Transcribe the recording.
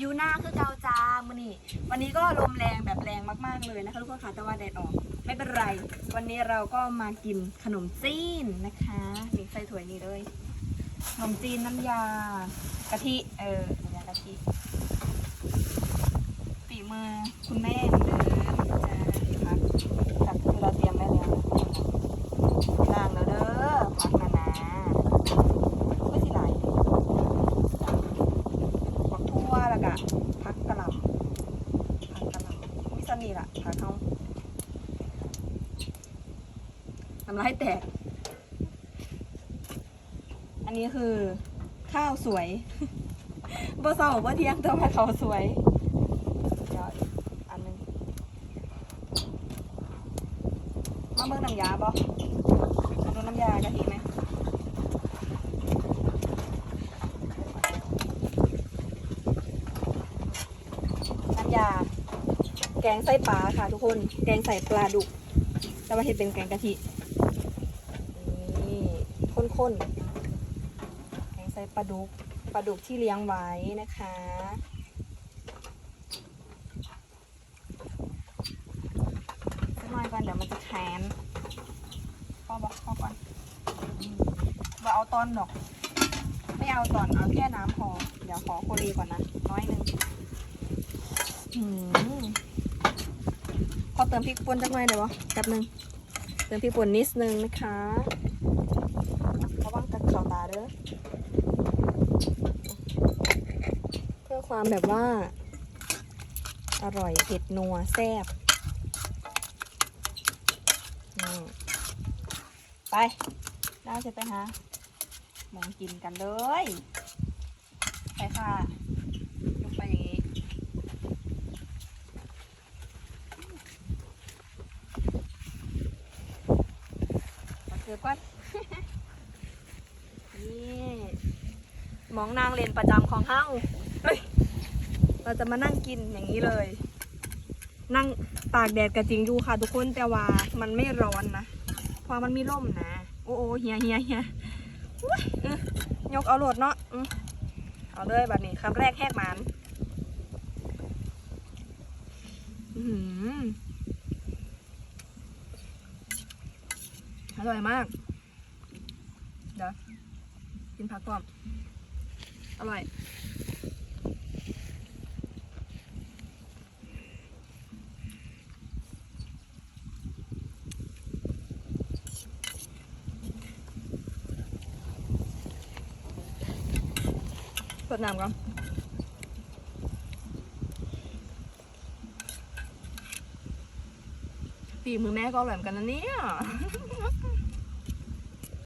ยูหน้าคือเกาจามันนี่วันนี้ก็ลมแรงแบบแรงมากๆเลยนะคะทุกคนค่ะแต่ว่าแดดออก ไม่เป็นไร วันนี้เราก็มากินขนมจีนนะคะนี่ใส่ถ้วยนี้เลยขนมจีนน้ำยากะทิเออน้ำยากะทิฝีมือคุณแม่เหมือนเดิมจ้าพักผักคือเราเตรียมไว้แล้วล้างแล้วเด้อพักนานาไม่สิไหลายผักทั่วแล้วก็พักกะหล่ำพักกะหล่ำมิสนี่ล่ะพักเขาน้ำลายแตก อันนี้คือ ข้าวสวยบ่เศร้าบ่เที่ยงแต่ว่าเขาวสวยเดี๋ยวอันนึงมาเบิ่งน้ำยาบ่ดูน้ำยากะทิไหมน้ำ ยา แกงไส้ปลาค่ะทุกคน แกงใส่ปลาดุก แต่ว่าเห็ดเป็นแกงกะทิ นี่ข้นๆ แกงใส่ปลาดุก ปลาดุกที่เลี้ยงไว้นะคะ สักหน่อยก่อนเดี๋ยวมันจะแข็งพอบอกพอก่อนว่าเอาตอนหรอก ไม่เอาตอน เอาแค่น้ำพอ เดี๋ยวขอโคลีก่อนนะ น้อยหนึ่งอืมขอเติมพริกป่นจักหน่อยเดี๋ยวะแป๊บหนึงเติมพริกป่นนิดนึงนะคะระวังกัดข่าวตาเด้อเพื่อความแบบว่า อร่อยเผ็ดนัวแซ่บไปได้จะไปหาหมองกินกันเลย ไปค่ะยกไปอย่างนี้ือก่อนนี่หมองนางเลนประจำของเฮ้าเฮ้ยเราจะมานั่งกินอย่างนี้เลย นั่งตากแดดกระจริงอยู่ค่ะ ทุกคนแต่ว่ามันไม่ร้อนนะเพราะมันมีร่มนะ โอ้โอ้เฮียเฮียเฮียยกเอาโหลดเนาะเอาเลยแบบนี้คำแรกแหกมัน อื้อหืออ ร่อยมาก เดี๋ยวกินผักก่อนอร่อยสดน้ำก่อน ฝีมือแม่ก็อร่อยเหมือนกันนะเนี่ย